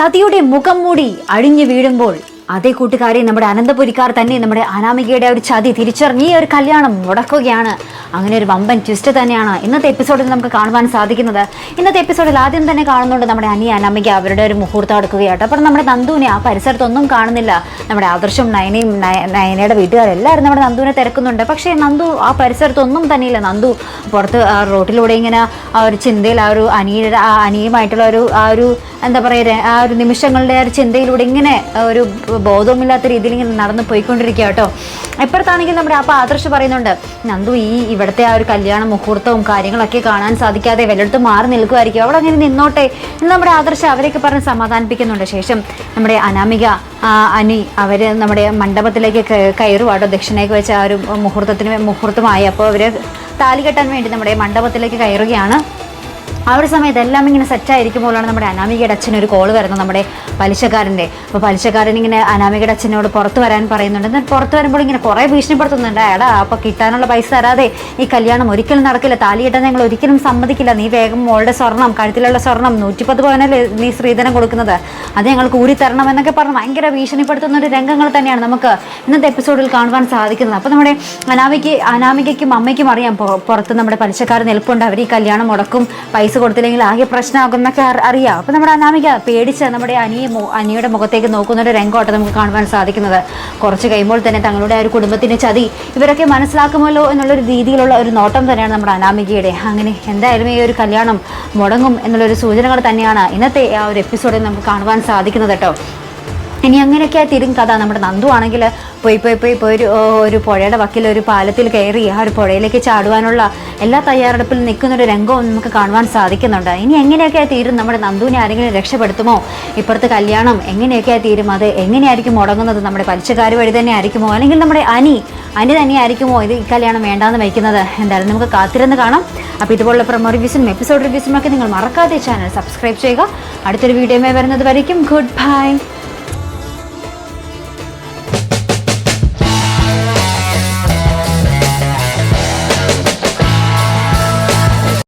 ചതിയുടെ മുഖം മൂടി അഴിഞ്ഞു വീഴുമ്പോൾ അതേ കൂട്ടുകാരെ നമ്മുടെ അനന്തപുരിക്കാർ തന്നെ നമ്മുടെ അനാമികയുടെ ഒരു ചതി തിരിച്ചറിഞ്ഞ് ഈ ഒരു കല്യാണം മുടക്കുകയാണ്. അങ്ങനെ ഒരു വമ്പൻ ട്വിസ്റ്റ് തന്നെയാണ് ഇന്നത്തെ എപ്പിസോഡിൽ നമുക്ക് കാണുവാൻ സാധിക്കുന്നത്. ഇന്നത്തെ എപ്പിസോഡിൽ ആദ്യം തന്നെ കാണുന്നുണ്ട് നമ്മുടെ അനി അനാമിക അവരുടെ ഒരു മുഹൂർത്തം എടുക്കുകയാട്ടോ അപ്പോൾ നമ്മുടെ നന്ദുവിനെ ആ പരിസരത്തൊന്നും കാണുന്നില്ല. നമ്മുടെ ആദർശം നയനയും നയ- നയനയുടെ വീട്ടുകാരെല്ലാവരും നമ്മുടെ നന്ദുവിനെ തിരക്കുന്നുണ്ട്. പക്ഷേ നന്ദു ആ പരിസരത്തൊന്നും തന്നെയില്ല. നന്ദു പുറത്ത് റോട്ടിലൂടെ ഇങ്ങനെ ആ ഒരു ചിന്തയിൽ ആ ഒരു അനിയുടെ ആ അനിയുമായിട്ടുള്ള ഒരു ആ ഒരു എന്താ പറയുക ആ ഒരു നിമിഷങ്ങളുടെ ആ ഒരു ചിന്തയിലൂടെ ഇങ്ങനെ ഒരു ബോധവുമില്ലാത്ത രീതിയിൽ ഇങ്ങനെ നടന്നു പോയിക്കൊണ്ടിരിക്കുക കേട്ടോ. എപ്പോഴത്താണെങ്കിൽ നമ്മുടെ അപ്പം ആദർശ് പറയുന്നുണ്ട് നന്ദു ഈ ഇവിടുത്തെ ആ ഒരു കല്യാണ മുഹൂർത്തവും കാര്യങ്ങളൊക്കെ കാണാൻ സാധിക്കാതെ വല്ലയിടത്തും മാറി നിൽക്കുമായിരിക്കും. അവിടെ അങ്ങനെ നിന്നോട്ടെ എന്ന് നമ്മുടെ ആദർശ് അവരെയൊക്കെ പറഞ്ഞ് സമാധാനിപ്പിക്കുന്നുണ്ട്. ശേഷം നമ്മുടെ അനാമിക അനി അവർ നമ്മുടെ മണ്ഡപത്തിലേക്ക് കയറുവാട്ടോ ദക്ഷിണയൊക്കെ വെച്ച് ആ ഒരു മുഹൂർത്തത്തിന് മുഹൂർത്തമായി. അപ്പോൾ അവർ താലി കെട്ടാൻ വേണ്ടി നമ്മുടെ മണ്ഡപത്തിലേക്ക് കയറുകയാണ്. ആ ഒരു സമയത്ത് എല്ലാം ഇങ്ങനെ സെറ്റായിരിക്കുമ്പോഴാണ് നമ്മുടെ അനാമികയുടെ അച്ഛൻ ഒരു കോൾ വരുന്നത് നമ്മുടെ പലിശക്കാരന്റെ. അപ്പോൾ പലിശക്കാരൻ ഇങ്ങനെ അനാമികയുടെ അച്ഛനോട് പുറത്ത് വരാൻ പറയുന്നുണ്ട്. എന്നാൽ പുറത്ത് വരുമ്പോൾ ഇങ്ങനെ കുറേ ഭീഷണിപ്പെടുത്തുന്നുണ്ട്. എടാ അപ്പോൾ കിട്ടാനുള്ള പൈസ തരാതെ ഈ കല്യാണം ഒരിക്കലും നടക്കില്ല. താലി കെട്ടാൻ ഞങ്ങൾ ഒരിക്കലും സമ്മതിക്കില്ല. നീ വേഗം മോളുടെ സ്വർണം കഴുത്തിലുള്ള സ്വർണം നൂറ്റിപ്പത്ത് പവനല്ലേ നീ സ്ത്രീധനം കൊടുക്കുന്നത്? അത് ഞങ്ങൾ കൂടി തരണം എന്നൊക്കെ പറഞ്ഞ് ഭയങ്കര ഭീഷണിപ്പെടുത്തുന്ന ഒരു രംഗങ്ങൾ തന്നെയാണ് നമുക്ക് ഇന്നത്തെ എപ്പിസോഡിൽ കാണുവാൻ സാധിക്കുന്നത്. അപ്പോൾ നമ്മുടെ അനാമിക്ക് അനാമികയ്ക്കും അമ്മയ്ക്കും അറിയാം പുറത്ത് നമ്മുടെ പലിശക്കാർ നിൽപ്പുണ്ട്. അവർ ഈ കല്യാണം മുടക്കും പൈസ കൊടുത്തില്ലെങ്കിൽ ആകെ പ്രശ്നമാകും എന്നൊക്കെ അറി- അറിയാം. അപ്പോൾ നമ്മുടെ അനാമിക പേടിച്ച് നമ്മുടെ അനിയെ അനിയുടെ മുഖത്തേക്ക് നോക്കുന്ന ഒരു രംഗമായിട്ട് നമുക്ക് കാണുവാൻ സാധിക്കുന്നത്. കുറച്ച് കഴിയുമ്പോൾ തന്നെ തങ്ങളുടെ ആ ഒരു കുടുംബത്തിന്റെ ചതി ഇവരൊക്കെ മനസ്സിലാക്കുമല്ലോ എന്നുള്ളൊരു രീതിയിലുള്ള ഒരു നോട്ടം തന്നെയാണ് നമ്മുടെ അനാമികയുടെ. അങ്ങനെ എന്തായാലും ഈ ഒരു കല്യാണം മുടങ്ങും എന്നുള്ളൊരു സൂചനകൾ തന്നെയാണ് ഇന്നത്തെ ആ ഒരു എപ്പിസോഡിൽ നമുക്ക് കാണുവാൻ സാധിക്കുന്നത് കേട്ടോ. ഇനി അങ്ങനെയൊക്കെ തിരും കഥ. നമ്മുടെ നന്ദു ആണെങ്കിൽ പോയി പോയി പോയി പോയി ഒരു ഒരു പുഴയുടെ വക്കിൽ ഒരു പാലത്തിൽ കയറി ആ ഒരു പുഴയിലേക്ക് ചാടുവാനുള്ള എല്ലാ തയ്യാറെടുപ്പിലും നിൽക്കുന്ന ഒരു രംഗവും നമുക്ക് കാണുവാൻ സാധിക്കുന്നുണ്ട്. ഇനി എങ്ങനെയൊക്കെ തീരും നമ്മുടെ നന്ദുവിനെ ആരെങ്കിലും രക്ഷപ്പെടുത്തുമോ? ഇപ്പുറത്ത് കല്യാണം എങ്ങനെയൊക്കെ തീരും അത് എങ്ങനെയായിരിക്കും മുടങ്ങുന്നത്? നമ്മുടെ പലിശക്കാർ വഴി തന്നെ ആയിരിക്കുമോ? അല്ലെങ്കിൽ നമ്മുടെ അനി അനി തന്നെയായിരിക്കുമോ ഇത് ഈ കല്യാണം വേണ്ടാന്ന് വയ്ക്കുന്നത്? എന്തായാലും നമുക്ക് കാത്തിരുന്ന് കാണാം. അപ്പോൾ ഇതുപോലുള്ള പ്രൊമോ റിവ്യൂസും എപ്പിസോഡ് റിവ്യൂസും ഒക്കെ നിങ്ങൾ മറക്കാതെ ചാനൽ സബ്സ്ക്രൈബ് ചെയ്യുക. അടുത്തൊരു വീഡിയോയുമായി വരുന്നത് വരയ്ക്കും. Good bye